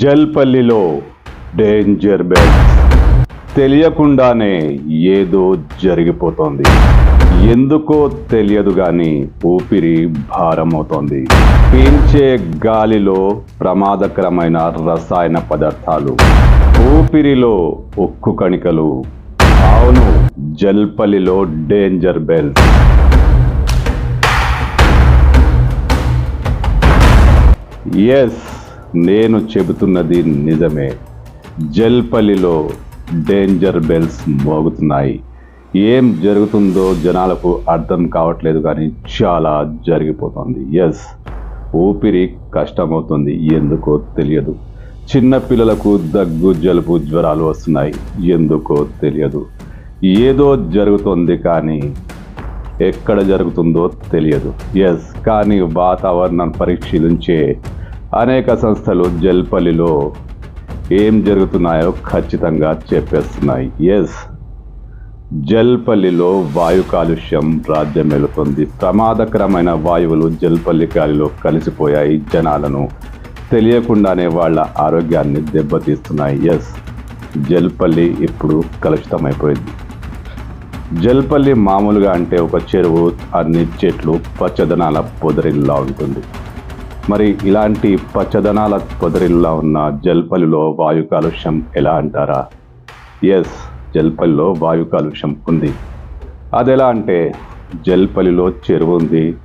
జల్పల్లిలో danger belt తెలియకుండానే ఏదో జరిగిపోతోంది. ఎందుకో తెలియదు కానీ ఊపిరి భారమవుతోంది. పీల్చే గాలిలో ప్రమాదకరమైన రసాయన పదార్థాలు. ఊపిరిలో ఉక్కు కణికలు. అవును జల్పల్లిలో డేంజర్ బెల్స్ ఎస్ నేను చెబుతున్నది నిజమే. జల్పల్లిలో డేంజర్ బెల్స్ మోగుతున్నాయి. ఏం జరుగుతుందో జనాలకు అర్థం కావట్లేదు కానీ చాలా జరిగిపోతుంది. ఎస్ ఊపిరి కష్టమవుతుంది. ఎందుకో తెలియదు. చిన్న పిల్లలకు దగ్గు జలుబు జ్వరాలు వస్తున్నాయి. ఎందుకో తెలియదు. ఏదో జరుగుతుంది కానీ ఎక్కడ జరుగుతుందో తెలియదు. ఎస్ కానీ వాతావరణం పరిశీలించే అనేక సంస్థలు జల్పల్లిలో ఏం జరుగుతున్నాయో ఖచ్చితంగా చెప్పేస్తున్నాయి. ఎస్ జల్పల్లిలో వాయు కాలుష్యం రాజ్యమేలుతుంది ప్రమాదకరమైన వాయువులు జల్పల్లి గాలిలో కలిసిపోయాయి జనాలను. తెలియకుండానే వాళ్ళ ఆరోగ్యాన్ని దెబ్బతీస్తున్నాయి. ఎస్ జల్పల్లి ఇప్పుడు కలుషితమైపోయింది. జల్పల్లి మామూలుగా అంటే ఒక చెరువు అన్ని చెట్లు పచ్చదనాల పొదరిల్లా ఉంటుంది. మరి ఇలాంటి పచ్చదనాల పొదరిల్లా ఉన్న జల్పల్లిలో వాయు కాలుష్యం ఎలా అంటారా? ఎస్ జల్పల్లిలో వాయు కాలుష్యం ఉంది. అది ఎలా అంటే జల్పల్లిలో చెరువు ఉంది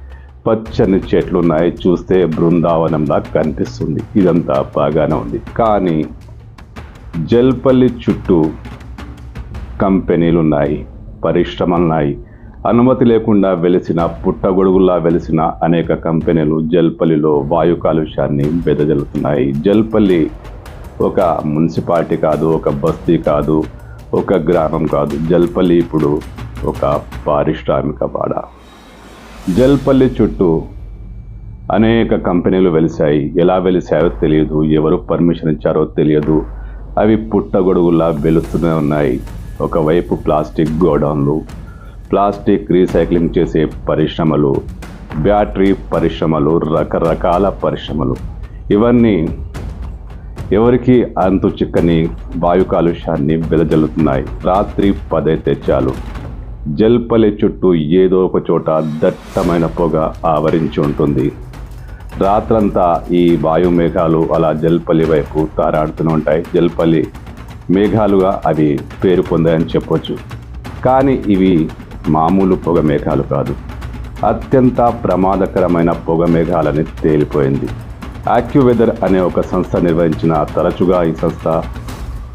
పచ్చని చెట్లు ఉన్నాయి చూస్తే బృందావనంలా కనిపిస్తుంది. ఇదంతా బాగానే ఉంది. కానీ జల్పల్లి చుట్టూ కంపెనీలు ఉన్నాయి పరిశ్రమలు ఉన్నాయి అనుమతి లేకుండా వెలిసిన పుట్టగొడుగుల్లా వెలిసిన అనేక కంపెనీలు జల్పల్లిలో వాయు కాలుష్యాన్ని వెదజల్లుతున్నాయి. జల్పల్లి ఒక మున్సిపాలిటీ కాదు ఒక బస్తీ కాదు ఒక గ్రామం కాదు. జల్పల్లి ఇప్పుడు ఒక పారిశ్రామిక వాడ. జల్పల్లి చుట్టూ అనేక కంపెనీలు వెలిశాయి. ఎలా వెలిశాయో తెలియదు ఎవరు పర్మిషన్ ఇచ్చారో తెలియదు. అవి పుట్టగొడుగులా వెలుస్తూనే ఉన్నాయి. ఒకవైపు ప్లాస్టిక్ గోడౌన్లు ప్లాస్టిక్ రీసైక్లింగ్ చేసే పరిశ్రమలు బ్యాటరీ పరిశ్రమలు రకరకాల పరిశ్రమలు. ఇవన్నీ ఎవరికి అంతు చిక్కని వాయు కాలుష్యాన్ని వెదజల్లుతున్నాయి. రాత్రి పదే తెచ్చాలు. జల్పలి చుట్టూ ఏదో ఒక చోట దట్టమైన పొగ ఆవరించి ఉంటుంది. రాత్రంతా ఈ వాయు మేఘాలు అలా జల్పల్లి వైపు తారాడుతూనే ఉంటాయి. జల్పల్లి మేఘాలుగా అవి పేరు పొందాయని చెప్పొచ్చు. కానీ ఇవి మామూలు పొగ మేఘాలు కాదు. అత్యంత ప్రమాదకరమైన పొగ మేఘాలని తేలిపోయింది. యాక్యువెదర్ అనే ఒక సంస్థ నిర్వహించిన తరచుగా ఈ సంస్థ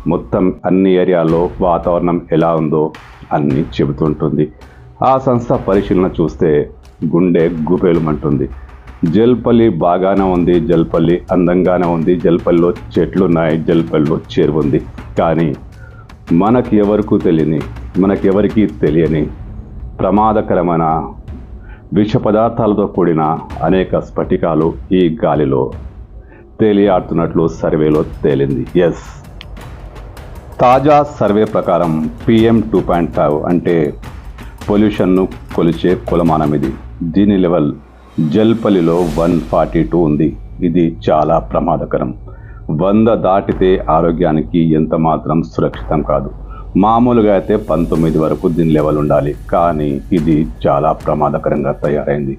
మొత్తం అన్ని ఏరియాలో వాతావరణం ఎలా ఉందో అన్ని చెబుతుంటుంది. ఆ సంస్థ పరిశీలన చూస్తే గుండె గుబేలుమంటుంది. జల్పల్లి బాగానే ఉంది జల్పల్లి అందంగానే ఉంది జల్పల్లిలో చెట్లు ఉన్నాయి జల్పల్లిలో చెరువు ఉంది కానీ మనకి ఎవరికూ తెలియని మనకెవరికి తెలియని ప్రమాదకరమైన విష పదార్థాలతో కూడిన అనేక స్ఫటికాలు ఈ గాలిలో తేలియాడుతున్నట్లు సర్వేలో తేలింది. ఎస్ తాజా సర్వే ప్రకారం పిఎం టూ పాయింట్ ఫైవ్ అంటే పొల్యూషన్ను కొలిచే కులమానం ఇది. దీని లెవెల్ జల్పల్లిలో వన్ ఫార్టీ టూ ఉంది. ఇది చాలా ప్రమాదకరం. వంద దాటితే ఆరోగ్యానికి ఎంత మాత్రం సురక్షితం కాదు. మామూలుగా అయితే పంతొమ్మిది వరకు దీని లెవెల్ ఉండాలి. కానీ ఇది చాలా ప్రమాదకరంగా తయారైంది.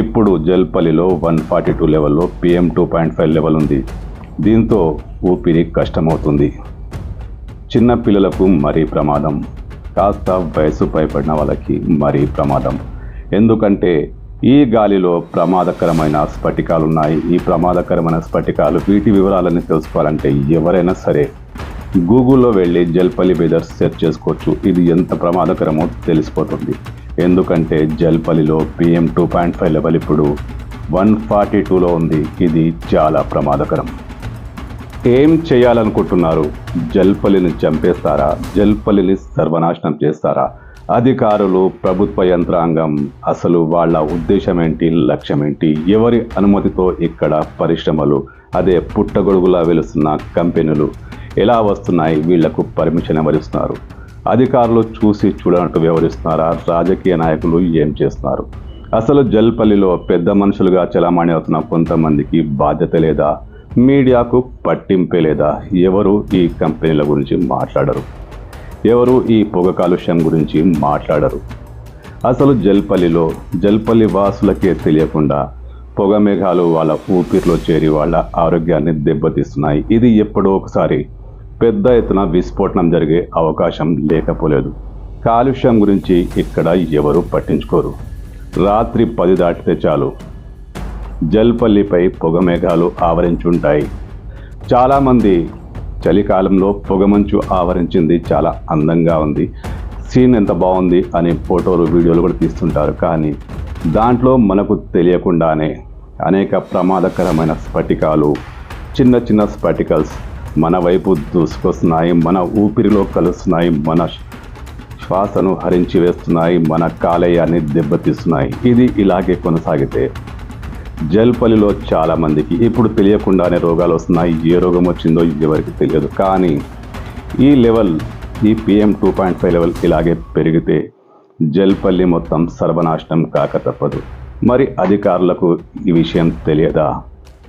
ఇప్పుడు జల్పల్లిలో వన్ ఫార్టీ టూ లెవెల్లో PM two point five level ఉంది. దీంతో ఊపిరి కష్టమవుతుంది. చిన్న పిల్లలకు మరీ ప్రమాదం. కాస్త వయసు పైపడిన వాళ్ళకి మరీ ప్రమాదం. ఎందుకంటే ఈ గాలిలో ప్రమాదకరమైన స్ఫటికాలు ఉన్నాయి ఈ ప్రమాదకరమైన స్ఫటికాలు వీటి వివరాలని తెలుసుకోవాలంటే ఎవరైనా సరే గూగుల్లో వెళ్ళి జల్పల్లి వెదర్ సెర్చ్ చేసుకోవచ్చు. ఇది ఎంత ప్రమాదకరమో తెలిసిపోతుంది. ఎందుకంటే జల్పల్లిలో PM two point five level ఇప్పుడు వన్ ఫార్టీ టూలో ఉంది. ఇది చాలా ప్రమాదకరం. ఏం చేయాలనుకుంటున్నారు? జల్పల్లిని చంపేస్తారా? జల్పల్లిని సర్వనాశనం చేస్తారా? అధికారులు ప్రభుత్వ యంత్రాంగం అసలు వాళ్ళ ఉద్దేశం ఏంటి లక్ష్యం ఏంటి ఎవరి అనుమతితో ఇక్కడ పరిశ్రమలు? అదే పుట్టగొడుగులా వెలుస్తున్న కంపెనీలు. ఎలా వస్తున్నాయి? వీళ్ళకు పర్మిషన్ ఎవరిస్తున్నారు అధికారులు చూసి చూడనట్టు వ్యవహరిస్తున్నారా? రాజకీయ నాయకులు ఏం చేస్తున్నారు? అసలు జల్పల్లిలో పెద్ద మనుషులుగా చలామణి అవుతున్న కొంతమందికి బాధ్యత లేదా? మీడియాకు పట్టింపే లేదా? ఎవరు ఈ కంపెనీల గురించి మాట్లాడరు? ఎవరు ఈ పొగ కాలుష్యం గురించి మాట్లాడరు? అసలు జల్పల్లిలో జల్పల్లి వాసులకే తెలియకుండా పొగ మేఘాలు వాళ్ళ ఊపిరిలో చేరి వాళ్ళ ఆరోగ్యాన్ని దెబ్బతీస్తున్నాయి. ఇది ఎప్పుడో ఒకసారి పెద్ద ఎత్తున విస్ఫోటనం జరిగే అవకాశం లేకపోలేదు. కాలుష్యం గురించి ఇక్కడ ఎవరు పట్టించుకోరు. రాత్రి పది దాటితే చాలు. జల్పల్లిపై పొగ మేఘాలు ఆవరించుంటాయి. చాలామంది చలికాలంలో పొగమంచు ఆవరించింది చాలా అందంగా ఉంది. సీన్ ఎంత బాగుంది అని ఫోటోలు వీడియోలు కూడా తీస్తుంటారు. కానీ దాంట్లో మనకు తెలియకుండానే అనేక ప్రమాదకరమైన స్ఫటికాలు చిన్న చిన్న స్ఫటికల్స్ మన వైపు దూసుకొస్తున్నాయి మన ఊపిరిలో కలుస్తున్నాయి మన శ్వాసను హరించి వేస్తున్నాయి మన కాలేయాన్ని దెబ్బతీస్తున్నాయి. ఇది ఇలాగే కొనసాగితే జల్పల్లిలో చాలామందికి ఇప్పుడు తెలియకుండానే రోగాలు వస్తున్నాయి. ఏ రోగం వచ్చిందో ఎవరికి తెలియదు. కానీ ఈ లెవెల్ ఈ PM two point five level ఇలాగే పెరిగితే జల్పల్లి మొత్తం సర్వనాశనం కాక తప్పదు. మరి అధికారులకు ఈ విషయం తెలియదా?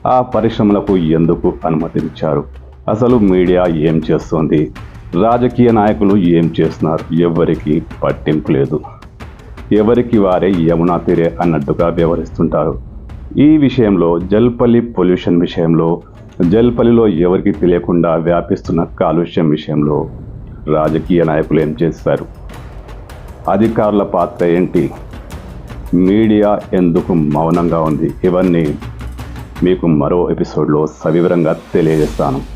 ఆ పరిశ్రమలకు ఎందుకు అనుమతించారు అసలు మీడియా ఏం చేస్తోంది? రాజకీయ నాయకులు ఏం చేస్తున్నారు? ఎవరికి పట్టింపు లేదు. ఎవరికి వారే యమునా తీరే అన్నట్టుగా వ్యవహరిస్తుంటారు. ఈ విషయంలో జల్పల్లి పొల్యూషన్ విషయంలో జల్పల్లిలో ఎవరికి తెలియకుండా వ్యాపిస్తున్న కాలుష్యం విషయంలో రాజకీయ నాయకులు ఏం చేస్తారు? అధికారుల పాత్ర ఏంటి? మీడియా ఎందుకు మౌనంగా ఉంది? ఇవన్నీ మీకు మరో ఎపిసోడ్లో సవివరంగా తెలియజేస్తాను.